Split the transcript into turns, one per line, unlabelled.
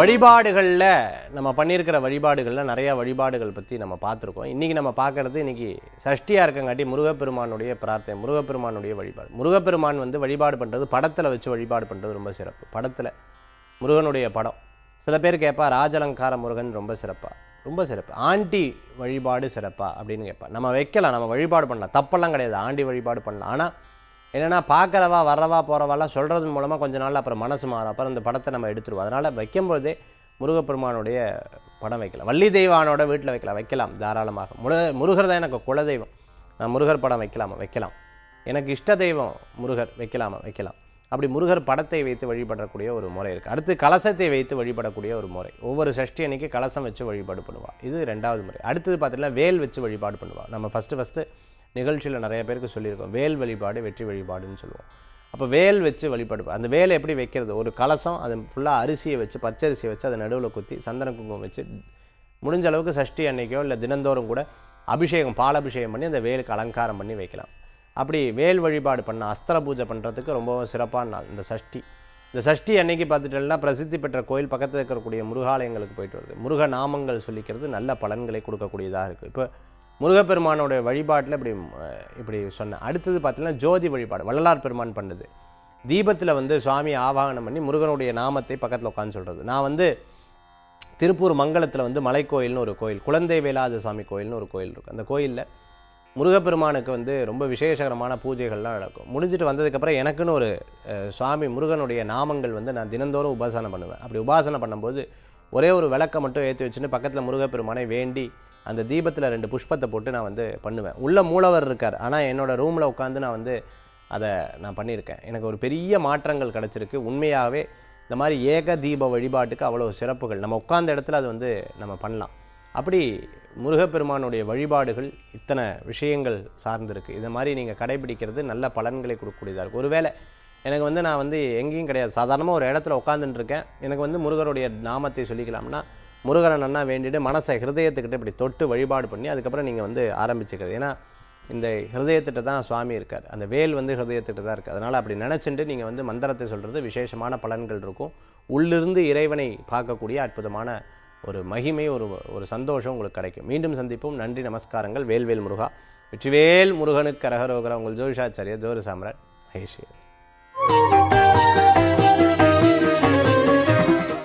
வழிபாடுகளில் நம்ம பண்ணியிருக்கிற வழிபாடுகளில் நிறையா வழிபாடுகள் பற்றி நம்ம பார்த்துருக்கோம். இன்றைக்கி நம்ம பார்க்குறது இன்றைக்கி சஷ்டியாக இருக்கங்காட்டி முருகப்பெருமானுடைய பிரார்த்தனை முருகப்பெருமானுடைய வழிபாடு. முருகப்பெருமான் வந்து வழிபாடு பண்ணுறது படத்தில் வச்சு வழிபாடு பண்ணுறது ரொம்ப சிறப்பு. படத்தில். முருகனுடைய படம். சில பேர் கேட்பா ராஜலங்கார முருகன் ரொம்ப சிறப்பாக ரொம்ப சிறப்பு. ஆண்டி வழிபாடு சிறப்பாக அப்படின்னு கேட்பா. நம்ம வைக்கலாம் நம்ம வழிபாடு பண்ணலாம். தப்பெல்லாம் கிடையாது. ஆண்டி வழிபாடு பண்ணலாம். ஆனால் என்னென்னா பார்க்குறவா வர்றவா போகிறவாலாம் சொல்கிறது மூலமாக கொஞ்ச நாள் அப்புறம் மனசு மாறும். அப்புறம் அந்த படத்தை நம்ம எடுத்துருவோம். அதனால் வைக்கும்போதே முருகப்பெருமானுடைய படம் வைக்கலாம். வள்ளி தெய்வானோட வீட்டில் வைக்கலாம். வைக்கலாம் தாராளமாக. முரு முருகர் தான் எனக்கு குலதெய்வம். நான் முருகர் படம் வைக்கலாமா? வைக்கலாம். எனக்கு இஷ்ட தெய்வம் முருகர். வைக்கலாமா? வைக்கலாம். அப்படி முருகர் படத்தை வைத்து வழிபடக்கூடிய ஒரு முறை இருக்குது அடுத்து கலசத்தை வைத்து வழிபடக்கூடிய ஒரு முறை. ஒவ்வொரு சஷ்டி அன்னைக்கு கலசம் வச்சு வழிபாடு பண்ணுவாள் இது ரெண்டாவது முறை. அடுத்தது பார்த்தீங்கன்னா வேல் வச்சு வழிபாடு பண்ணுவாள் நம்ம ஃபஸ்ட்டு ஃபஸ்ட்டு நிகழ்ச்சியில் நிறைய பேருக்கு சொல்லியிருக்கோம். வேல் வழிபாடு வெற்றி வழிபாடுன்னு சொல்லுவோம். அப்போ வேல் வச்சு வழிபாடு அந்த வேலை எப்படி வைக்கிறது? ஒரு கலசம் அது ஃபுல்லாக அரிசியை வச்சு பச்சரிசியை வச்சு அதை நடுவில் குத்தி சந்தன குங்குமம் வச்சு முடிஞ்ச அளவுக்கு சஷ்டி அன்னைக்கோ இல்லை தினந்தோறும் கூட அபிஷேகம் பாலபிஷேகம் பண்ணி அந்த வேலுக்கு அலங்காரம் பண்ணி வைக்கலாம். அப்படி வேல் வழிபாடு பண்ண அஸ்திர பூஜை பண்ணுறதுக்கு ரொம்பவும் சிறப்பான நாள் இந்த சஷ்டி. இந்த சஷ்டி அன்னைக்கு பார்த்துட்டோம்னா பிரசித்தி பெற்ற கோயில் பக்கத்தில் இருக்கக்கூடிய முருகாலயங்களுக்கு போயிட்டு வருது. முருக நாமங்கள் சொல்லிக்கிறது நல்ல பலன்களை கொடுக்கக்கூடியதாக இருக்குது இப்போ முருகப்பெருமானோடைய வழிபாட்டில் இப்படி இப்படி சொன்னேன் அடுத்தது பார்த்தீங்கன்னா ஜோதி வழிபாடு வள்ளலார் பெருமான் பண்ணுது. தீபத்தில் வந்து சுவாமி ஆவாகனம் பண்ணி முருகனுடைய நாமத்தை பக்கத்தில் உட்காந்து சொல்கிறது நான் வந்து திருப்பூர் மங்கலத்தில் வந்து மலைக்கோயில்னு ஒரு கோயில் குழந்தை வேலாத சாமி கோயில்னு ஒரு கோயில் இருக்குது அந்த கோயிலில் முருகப்பெருமானுக்கு வந்து ரொம்ப விசேஷகரமான பூஜைகள்லாம் நடக்கும். முடிஞ்சிட்டு வந்ததுக்கப்புறம் எனக்குன்னு ஒரு சுவாமி முருகனுடைய நாமங்கள் வந்து நான் தினந்தோறும் உபாசனை பண்ணுவேன். அப்படி உபாசனை பண்ணும்போது ஒரே ஒரு விளக்கை மட்டும் ஏற்றி வச்சுன்னு பக்கத்தில் முருகப்பெருமானை வேண்டி அந்த தீபத்தில் ரெண்டு புஷ்பத்தை போட்டு நான் வந்து பண்ணுவேன். உள்ள மூலவர் இருக்கார். ஆனால் என்னோடய ரூமில் உட்காந்து நான் வந்து அதை நான் பண்ணியிருக்கேன். எனக்கு ஒரு பெரிய மாற்றங்கள் கிடச்சிருக்கு. உண்மையாகவே இந்த மாதிரி ஏக தீப வழிபாட்டுக்கு அவ்வளோ சிறப்புகள். நம்ம உட்காந்த இடத்துல அது வந்து நம்ம பண்ணலாம். அப்படி முருகப்பெருமானுடைய வழிபாடுகள் இத்தனை விஷயங்கள் சார்ந்திருக்கு. இதை மாதிரி நீங்கள் கடைபிடிக்கிறது நல்ல பலன்களை கொடுக்கக்கூடியதாக இருக்கும் ஒருவேளை எனக்கு வந்து நான் வந்து எங்கேயும் கிடையாது. சாதாரணமாக ஒரு இடத்துல உட்காந்துட்டுருக்கேன் எனக்கு வந்து முருகருடைய நாமத்தை சொல்லிக்கலாம்னா முருகனை நன்னா வேண்டிட்டு மனசை ஹிருதயத்துக்கிட்ட இப்படி தொட்டு வழிபாடு பண்ணி அதுக்கப்புறம் நீங்கள் வந்து ஆரம்பிச்சுக்கிறது. ஏன்னா இந்த ஹிருதயத்திட்ட தான் சுவாமி இருக்கார். அந்த வேல் வந்து ஹிருதயத்திட்ட தான் இருக்குது அதனால் அப்படி நினச்சிட்டு நீங்கள் வந்து மந்திரத்தை சொல்கிறது விசேஷமான பலன்கள் இருக்கும். உள்ளிருந்து இறைவனை பார்க்கக்கூடிய அற்புதமான ஒரு மகிமை ஒரு ஒரு சந்தோஷம் உங்களுக்கு கிடைக்கும். மீண்டும் சந்திப்போம். நன்றி நமஸ்காரங்கள். வேல்வேல் முருகா. வெற்றிவேல் முருகனுக்கு அரகரோகரா உங்கள் ஜோதிஷாச்சாரியர் ஜோதி சாம்ராட் மகேஷ்